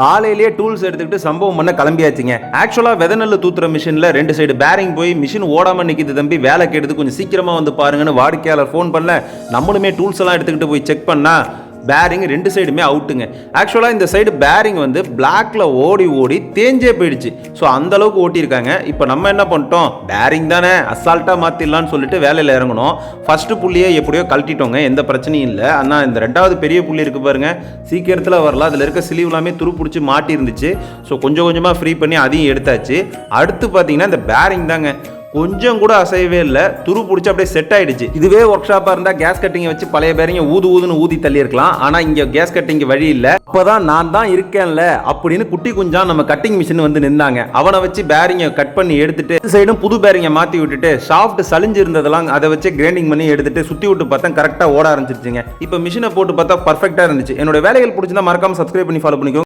காலையிலேயே டூல்ஸ் எடுத்துக்கிட்டு சம்பவம் பண்ண கிளம்பியாச்சுங்க. ஆக்சுவலாக வெதநெல்லு தூத்துற மிஷினில் ரெண்டு சைடு பேரிங் போய் மிஷின் ஓடாம நிற்கிது தம்பி. வேலை கெடுது கொஞ்சம் சீக்கிரமாக வந்து பாருங்கன்னு வாடிக்கையாளர் ஃபோன் பண்ணல. நம்மளுமே டூல்ஸ் எல்லாம் எடுத்துக்கிட்டு போய் செக் பண்ணால் பேரிங் ரெண்டு சைடுமே அவுட்டுங்க ஆக்சுவலாக இந்த சைடு பேரிங் வந்து பிளாக்ல ஓடி ஓடி தேஞ்சே போயிடுச்சு. ஸோ அந்த அளவுக்கு ஓட்டியிருக்காங்க. இப்போ நம்ம என்ன பண்ணிட்டோம்? பேரிங் தானே. அசால்ட்டாக மாற்றிடலான்னு சொல்லிட்டு வேலையில் இறங்கணும் ஃபர்ஸ்ட் புள்ளியே எப்படியோ கழட்டிட்டோங்க. எந்த பிரச்சனையும் இல்லை. ஆனால் இந்த ரெண்டாவது பெரிய புள்ளி இருக்கு பாருங்க. சீக்கிரத்தில் வரல அதில் இருக்க சிலிவ் எல்லாமே துரு பிடிச்சி மாட்டி இருந்துச்சு ஸோ கொஞ்சம் கொஞ்சமாக ஃப்ரீ பண்ணி அதையும் எடுத்தாச்சு. அடுத்து பார்த்தீங்கன்னா இந்த பேரிங் தாங்க. கொஞ்சம் கூட அசையவே இல்லை. துரு பிடிச்சி அப்படியே செட் ஆயிடுச்சு. இதுவே ஒர்க் ஷாப்பாக இருந்தால் கேஸ் கட்டிங்கை வச்சு பழைய பேரிங்க ஊது ஊதுன்னு ஊதி தள்ளியிருக்கலாம். ஆனால் இங்கே கேஸ் கட்டிங் வழி இல்லை. அப்போதான் நான் தான் இருக்கேன்ல அப்படின்னு குட்டி குஞ்சான் நம்ம கட்டிங் மிஷின் வந்து நின்னாங்க. அவனை வச்சு பேரிங்கை கட் பண்ணி எடுத்துட்டு இந்த சைடும் புது பேரிங்கை மாற்றி விட்டுட்டு சாஃப்ட் சளிஞ்சு இருந்ததெல்லாம் அதை வச்சு கிரைண்டிங் பண்ணி எடுத்துட்டு சுற்றி விட்டு பார்த்தா கரெக்டாக ஓட ஆரம்பிச்சிருச்சுங்க. இப்போ மிஷினை போட்டு பார்த்தா பர்ஃபெக்டாக இருந்துச்சு. என்னோட வேலைகள் பிடிச்சிருந்தா மறக்காம சப்ஸ்கிரைப் பண்ணி ஃபாலோ பண்ணிக்கோ